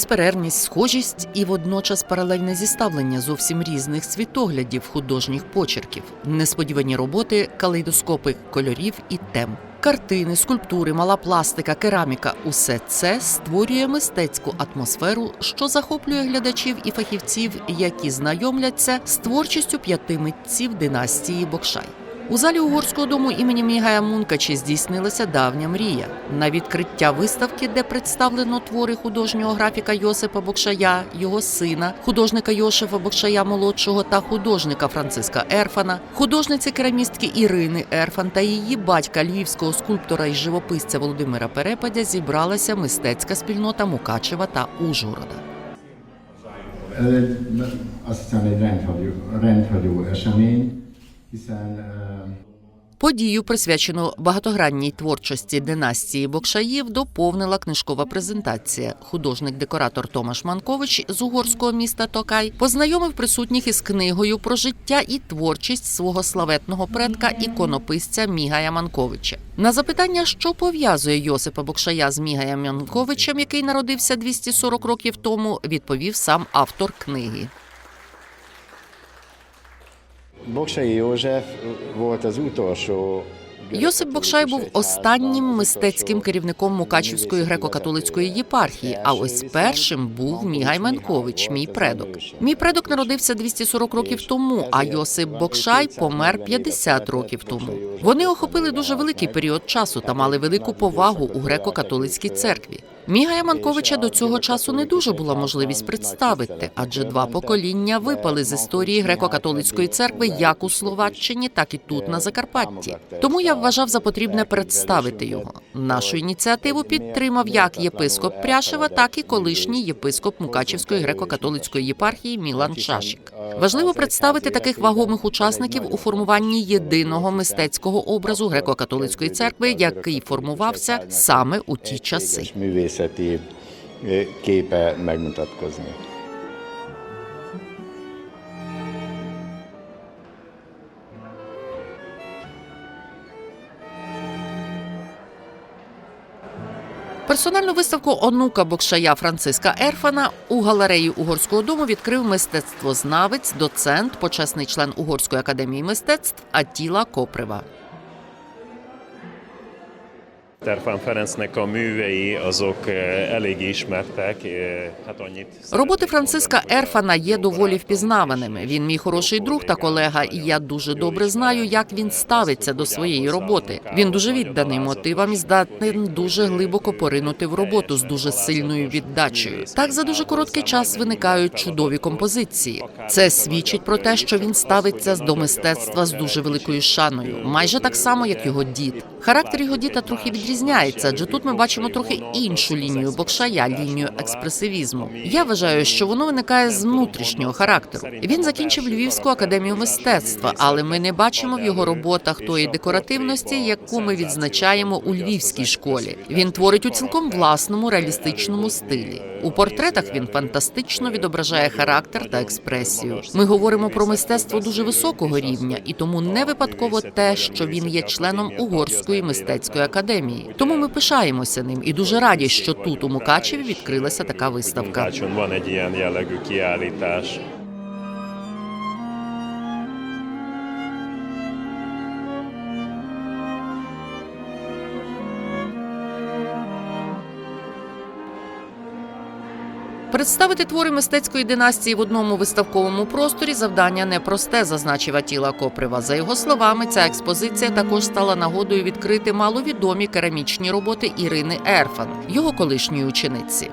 Безперервність, схожість і водночас паралельне зіставлення зовсім різних світоглядів художніх почерків, несподівані роботи, калейдоскопи кольорів і тем. Картини, скульптури, мала пластика, кераміка усе це створює мистецьку атмосферу, що захоплює глядачів і фахівців, які знайомляться з творчістю п'яти митців династії Бокшай. У залі угорського дому імені Мігая Мункачі здійснилася давня мрія. На відкриття виставки, де представлено твори художнього графіка Йосипа Бокшая, його сина, художника Йошефа Бокшая молодшого та художника Франциска Ерфана, художниці керамістки Ірини Ерфан та її батька львівського скульптора і живописця Володимира Перепадя зібралася мистецька спільнота Мукачева та Ужгорода. Azt hiszem egy rendhagyó, Подію, присвячену багатогранній творчості династії Бокшаїв, доповнила книжкова презентація. Художник-декоратор Томаш Манкович з угорського міста Токай познайомив присутніх із книгою про життя і творчість свого славетного предка іконописця Мігая Манковича. На запитання, що пов'язує Йосипа Бокшая з Мігаєм Манковичем, який народився 240 років тому, відповів сам автор книги. Boksai József volt az utolsó Йосип Бокшай був останнім мистецьким керівником Мукачівської греко-католицької єпархії. А ось першим був Мігай Менкович, мій предок. Мій предок народився 240 років тому, а Йосип Бокшай помер 50 років тому. Вони охопили дуже великий період часу та мали велику повагу у греко-католицькій церкві. Мігая Манковича до цього часу не дуже була можливість представити, адже два покоління випали з історії греко-католицької церкви як у Словаччині, так і тут на Закарпатті. Тому я вважав за потрібне представити його. Нашу ініціативу підтримав як єпископ Пряшева, так і колишній єпископ Мукачівської греко-католицької єпархії Мілан Шашік. Важливо представити таких вагомих учасників у формуванні єдиного мистецького образу греко-католицької церкви, який формувався саме у ті часи. Персональну виставку онука Бокшая Франциска Ерфана у галереї угорського дому відкрив мистецтвознавець, доцент, почесний член Угорської академії мистецтв Атіла Коприва. Terfán Ferencnek a művei azok eh, elég ismertek, eh, hát annyit Роботи Франциска Ерфана є доволі впізнаваними. Він мій хороший друг та колега, і я дуже добре знаю, як він ставиться до своєї роботи. Він дуже відданий мотивам і здатний дуже глибоко поринути в роботу з дуже сильною віддачею. Так за дуже короткий час виникають чудові композиції. Це свідчить про те, що він ставиться до мистецтва з дуже великою шаною, майже так само, як його дід. Характер його діда трохи відрізняється, адже тут ми бачимо трохи іншу лінію бокшая, лінію експресивізму. Я вважаю, що воно виникає з внутрішнього характеру. Він закінчив Львівську академію мистецтва, але ми не бачимо в його роботах тої декоративності, яку ми відзначаємо у львівській школі. Він творить у цілком власному реалістичному стилі. У портретах він фантастично відображає характер та експресію. Ми говоримо про мистецтво дуже високого рівня, і тому не випадково те, що він є членом угорської мистецької академії. Тому ми пишаємося ним і дуже раді, що тут у Мукачеві відкрилася така виставка. Представити твори мистецької династії в одному виставковому просторі завдання непросте, зазначив Атіла Коприва. За його словами, ця експозиція також стала нагодою відкрити маловідомі керамічні роботи Ірини Ерфан, його колишньої учениці.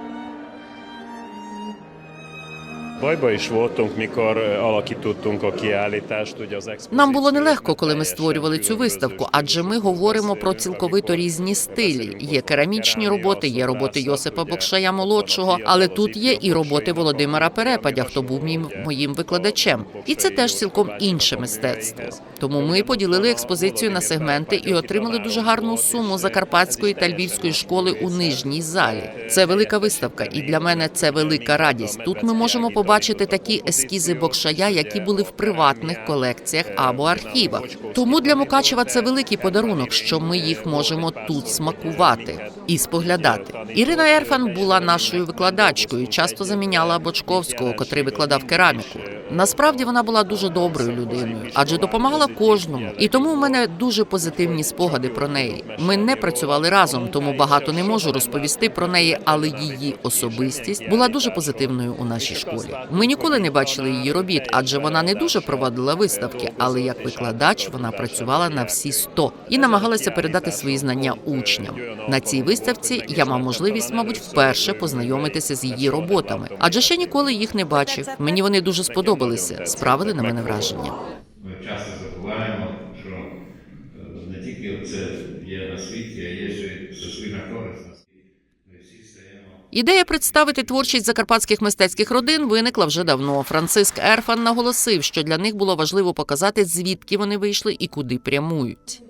Bajba is voltunk, mikor alakítottunk a kiállítást, ugye az expozíció Нам було нелегко, коли ми створювали цю виставку, адже ми говоримо про цілковито різні стилі. Є керамічні роботи, є роботи Йосипа Бокшая молодшого, але тут є і роботи Володимира Перепадя, хто був моїм, моїм викладачем. І це теж цілком інше мистецтво. Тому ми поділили експозицію на сегменти і отримали дуже гарну суму закарпатської та львівської школи у нижній залі. Це велика виставка, і для мене це велика радість. Тут ми можемо побачити побачити такі ескізи Бокшая, які були в приватних колекціях або архівах. Тому для Мукачева це великий подарунок, що ми їх можемо тут смакувати і споглядати. Ірина Ерфан була нашою викладачкою, часто заміняла Бочковського, котрий викладав кераміку. Насправді вона була дуже доброю людиною, адже допомагала кожному. І тому в мене дуже позитивні спогади про неї. Ми не працювали разом, тому багато не можу розповісти про неї, але її особистість була дуже позитивною у нашій школі. Ми ніколи не бачили її робіт, адже вона не дуже проводила виставки, але як викладач вона працювала на всі 100 і намагалася передати свої знання учням. На цій виставці я мав можливість, мабуть, вперше познайомитися з її роботами, адже ще ніколи їх не бачив. Мені вони дуже сподобалися, справили на мене враження. Ми часто забуваємо, що е, не тільки це є на світі, а є ще й суспільна корисність. Ми всі стаємо. Ідея представити творчість закарпатських мистецьких родин виникла вже давно. Франциск Ерфан наголосив, що для них було важливо показати, звідки вони вийшли і куди прямують.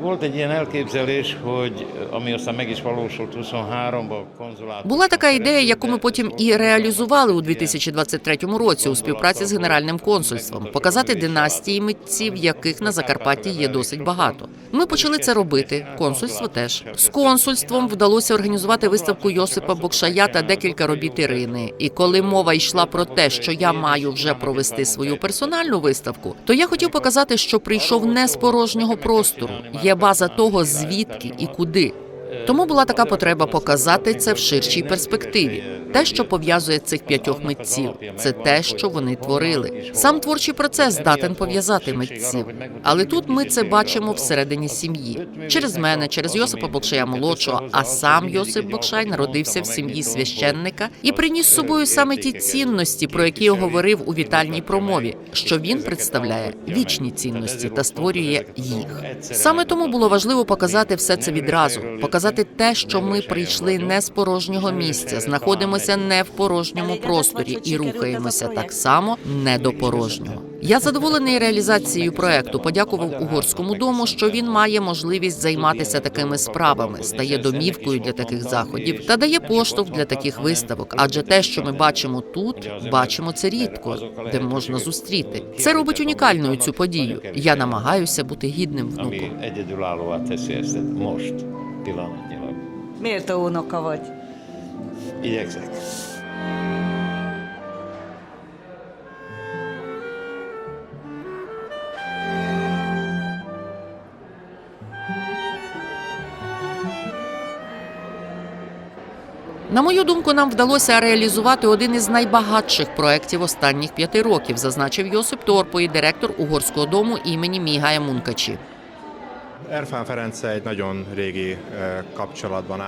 Volt egy ilyen elképzelés, hogy ami aztán meg is valósult 23-ban, konzulátus. Була така ідея, яку ми потім і реалізували у 2023 році у співпраці з генеральним консульством, показати династії митців, яких на Закарпатті є досить багато. Ми почали це робити. Консульство теж з консульством вдалося організувати виставку Йосипа Бокшая та декілька робіт Ірини. І коли мова йшла про те, що я маю вже провести свою персональну виставку, то я хотів показати, що прийшов не з порожнього простору. Є база того, звідки і куди. Тому була така потреба показати це в ширшій перспективі. Те, що пов'язує цих п'ятьох митців, це те, що вони творили. Сам творчий процес здатен пов'язати митців. Але тут ми це бачимо всередині сім'ї через мене, через Йосипа Бокшая молодшого. А сам Йосип Бокшай народився в сім'ї священника і приніс з собою саме ті цінності, про які я говорив у вітальній промові, що він представляє вічні цінності та створює їх. Саме тому було важливо показати все це відразу, показати те, що ми прийшли не з порожнього місця, знаходимося не в порожньому просторі і рухаємося так само не до порожнього. Я задоволений реалізацією проекту. Подякував угорському дому, що він має можливість займатися такими справами, стає домівкою для таких заходів та дає поштовх для таких виставок. Адже те, що ми бачимо тут, бачимо це рідко, де можна зустріти. Це робить унікальною цю подію. Я намагаюся бути гідним внуком. Pillanatnyilag. Méltó unoka vagy. Igyekszek. На мою думку, нам вдалося реалізувати один із найбагатших проєктів останніх п'яти років, зазначив Йосип Торпої, директор угорського дому імені Мігая Мункачі. Erfán Ferenccel egy nagyon régi eh, kapcsolatban.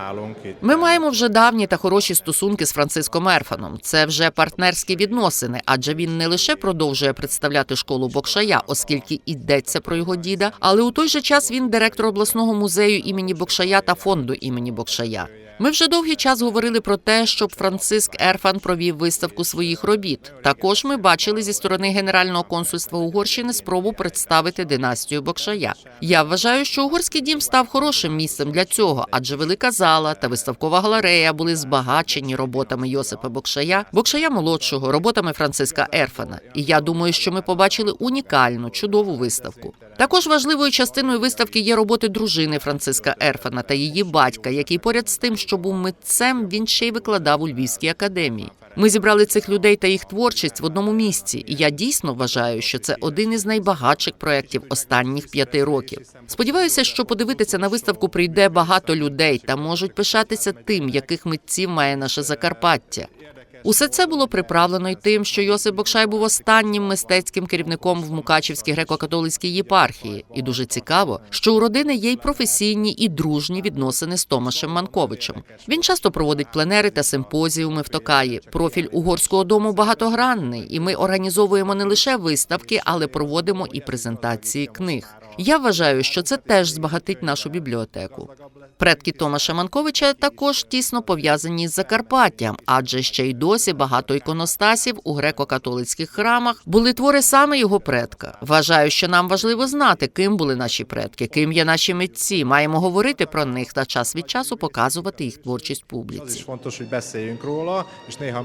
Ми маємо вже давні та хороші стосунки з Франциском Ерфаном. Це вже партнерські відносини, адже він не лише продовжує представляти школу Бокшая, оскільки йдеться про його діда, але у той же час він директор обласного музею імені Бокшая та фонду імені Бокшая. Ми вже довгий час говорили про те, щоб Франциск Ерфан провів виставку своїх робіт. Також ми бачили зі сторони Генерального консульства Угорщини спробу представити династію Бокшая. Я вважаю, що угорський дім став хорошим місцем для цього, адже велика зала та виставкова галерея були збагачені роботами Йосипа Бокшая, Бокшая молодшого, роботами Франциска Ерфана. І я думаю, що ми побачили унікальну, чудову виставку. Також важливою частиною виставки є роботи дружини Франциска Ерфана та її батька, який поряд з тим, що був митцем, він ще й викладав у Львівській академії. Ми зібрали цих людей та їх творчість в одному місці, і я дійсно вважаю, що це один із найбагатших проєктів останніх п'яти років. Сподіваюся, що подивитися на виставку прийде багато людей та можуть пишатися тим, яких митців має наше Закарпаття. Усе це було приправлено й тим, що Йосип Бокшай був останнім мистецьким керівником в Мукачівській греко-католицькій єпархії. І дуже цікаво, що у родини є й професійні і дружні відносини з Томашем Манковичем. Він часто проводить пленери та симпозіуми в Токаї. Профіль угорського дому багатогранний, і ми організовуємо не лише виставки, але проводимо і презентації книг. Я вважаю, що це теж збагатить нашу бібліотеку. Предки Томаша Манковича також тісно пов'язані з Закарпаттям, адже ще й досі багато іконостасів у греко-католицьких храмах були твори саме його предка. Вважаю, що нам важливо знати, ким були наші предки, ким є наші митці. Маємо говорити про них та час від часу показувати їх is публіці. fontos, hogy beszéljünk róla, és néha.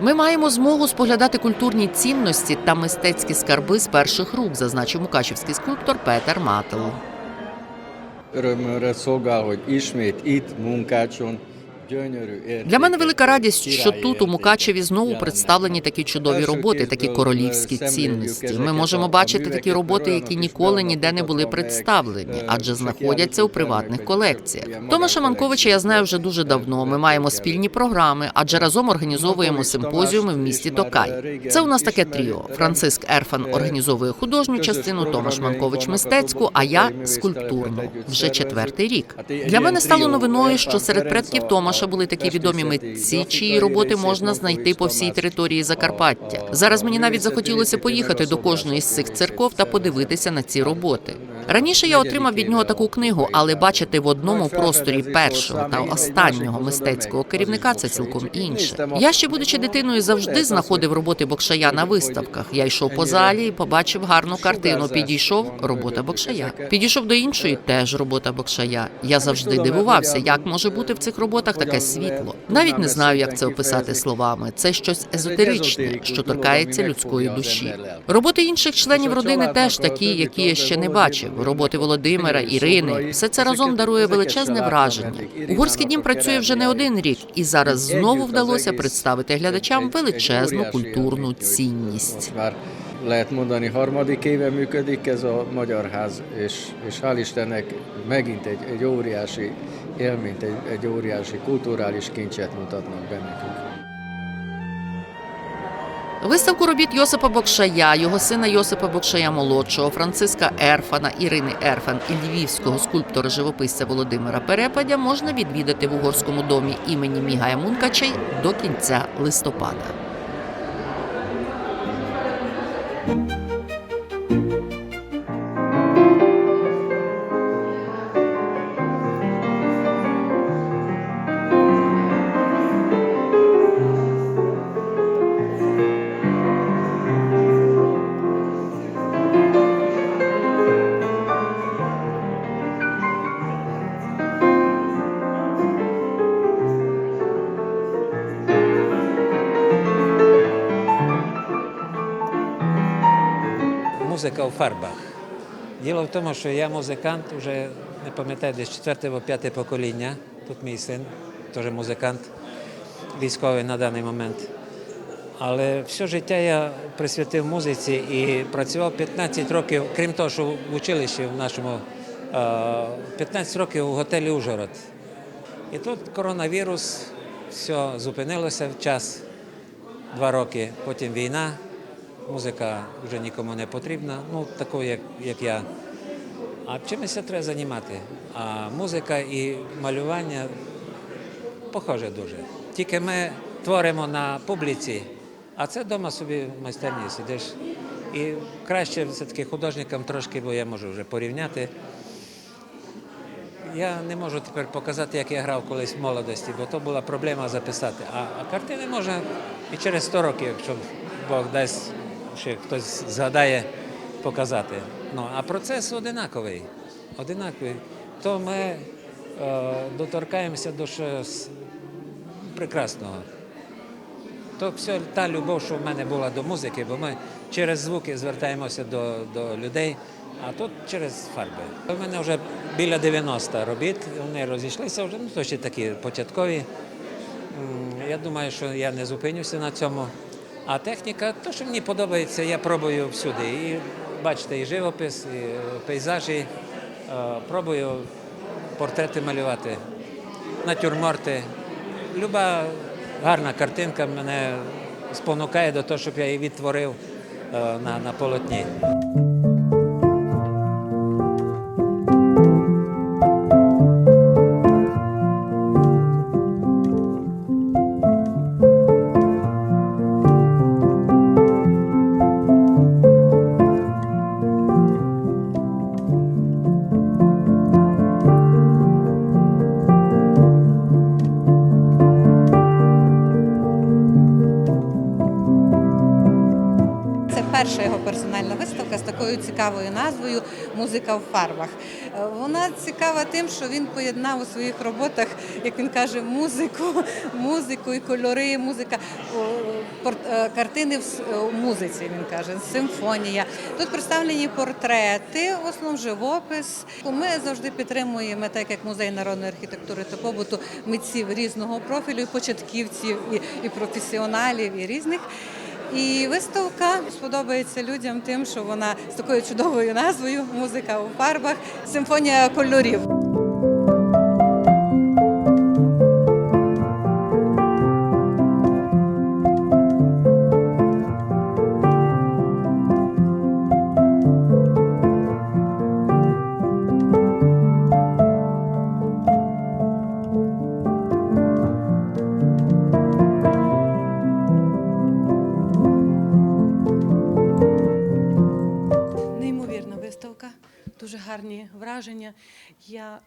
Ми маємо змогу споглядати культурні цінності та мистецькі скарби з перших рук, зазначив мукачівський скульптор Петер Мател. Для мене велика радість, що тут у Мукачеві знову представлені такі чудові роботи, такі королівські цінності. Ми можемо бачити такі роботи, які ніколи ніде не були представлені, адже знаходяться у приватних колекціях. Томаша Манковича я знаю вже дуже давно. Ми маємо спільні програми, адже разом організовуємо симпозіуми в місті Токай. Це у нас таке тріо. Франциск Ерфан організовує художню частину, Томаш Манкович мистецьку, а я скульптурну. Вже четвертий рік. Для мене стало новиною, що серед предків Томаша були такі відомі митці, чиї роботи можна знайти по всій території Закарпаття. Зараз мені навіть захотілося поїхати до кожної з цих церков та подивитися на ці роботи. Раніше я отримав від нього таку книгу, але бачити в одному просторі першого та останнього мистецького керівника це цілком інше. Я ще будучи дитиною завжди знаходив роботи Бокшая на виставках. Я йшов по залі і побачив гарну картину. Підійшов робота Бокшая. Підійшов до іншої, теж робота Бокшая. Я завжди дивувався, як може бути в цих роботах таке світло. Навіть не знаю, як це описати словами. Це щось езотеричне, що торкається людської душі. Роботи інших членів родини теж такі, які я ще не бачив. Роботи Володимира, Ірини. Все це разом дарує величезне враження. Угорський дім працює вже не один рік, і зараз знову вдалося представити глядачам величезну культурну цінність. Lehet mondani, harmadik éve működik ez a Magyar Ház, és, és hál' Istennek megint egy, egy óriási élményt, egy, egy óriási kulturális kincset mutatnak be. Виставку робіт Йосипа Бокшая, його сина Йосипа Бокшая молодшого, Франциска Ерфана, Ірини Ерфан і львівського скульптора-живописця Володимира Перепадя можна відвідати в угорському домі імені Мігая Мункачей до кінця листопада. Музика у фарбах. Діло в тому, що я музикант, вже не пам'ятаю, десь четверте або п'яте покоління. Тут мій син, теж музикант, військовий на даний момент. Але все життя я присвятив музиці і працював 15 років, крім того, що в училищі в нашому е, 15 років у готелі Ужгород. І тут коронавірус, все зупинилося в час, два роки, потім війна, музика вже нікому не потрібна, ну такою, як, як я. А чимось треба займати. А музика і малювання похоже дуже. Тільки ми творимо на публіці, а це вдома собі в майстерні сидиш. І краще все-таки художникам трошки, бо я можу вже порівняти. Я не можу тепер показати, як я грав колись в молодості, бо то була проблема записати. А, а картини можна і через 100 років, якщо Бог дасть, ще хтось згадає показати. Ну, а процес одинаковий. одинаковий. То ми е, доторкаємося до щось прекрасного. То все та любов, що в мене була до музики, бо ми через звуки звертаємося до, до людей, а тут через фарби. У мене вже біля 90 робіт, вони розійшлися вже, ну то ще такі початкові. Я думаю, що я не зупинюся на цьому. А техніка, то, що мені подобається, я пробую всюди. І бачите, і живопис, і е, пейзажі. Е, Пробую портрети малювати, натюрморти. Люба гарна картинка мене спонукає до того, щоб я її відтворив е, на, на полотні. Назвою Музика в фарбах. Е, Вона цікава тим, що він поєднав у своїх роботах, як він каже, музику, музику і кольори, музика, е, картини в е, музиці. Він каже, симфонія. Тут представлені портрети, в основному живопис. Ми завжди підтримуємо, так як музей народної архітектури та побуту, митців різного профілю, і початківців, і професіоналів, і різних. І виставка сподобається людям тим, що вона з такою чудовою назвою Музика у фарбах, симфонія кольорів.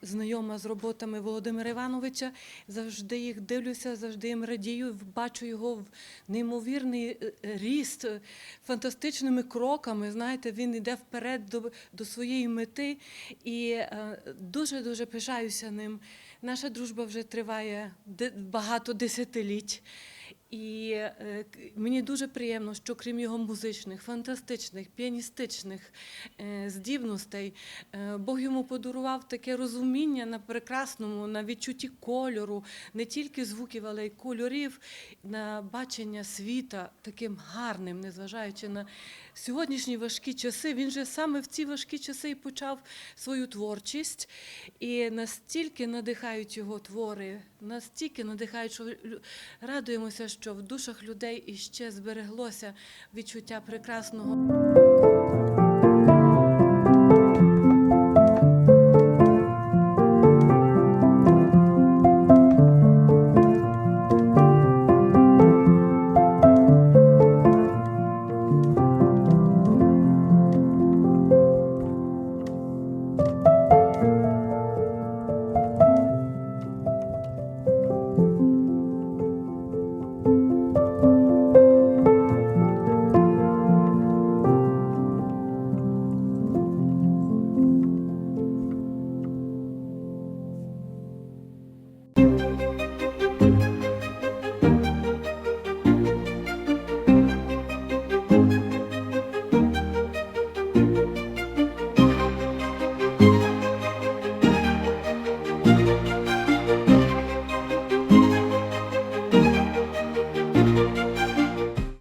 Знайома з роботами Володимира Івановича, завжди їх дивлюся, завжди їм радію. Бачу його в неймовірний е, ріст, е, фантастичними кроками. Знаєте, він йде вперед до, до своєї мети і дуже дуже пишаюся ним. Наша дружба вже триває багато десятиліть. І е, мені дуже приємно, що крім його музичних, фантастичних, піаністичних е, здібностей, е, Бог йому подарував таке розуміння на прекрасному, на відчутті кольору, не тільки звуків, але й кольорів, на бачення світа таким гарним, незважаючи на сьогоднішні важкі часи. Він же саме в ці важкі часи і почав свою творчість. І настільки надихають його твори, настільки надихають, що радуємося, що в душах людей іще збереглося відчуття прекрасного.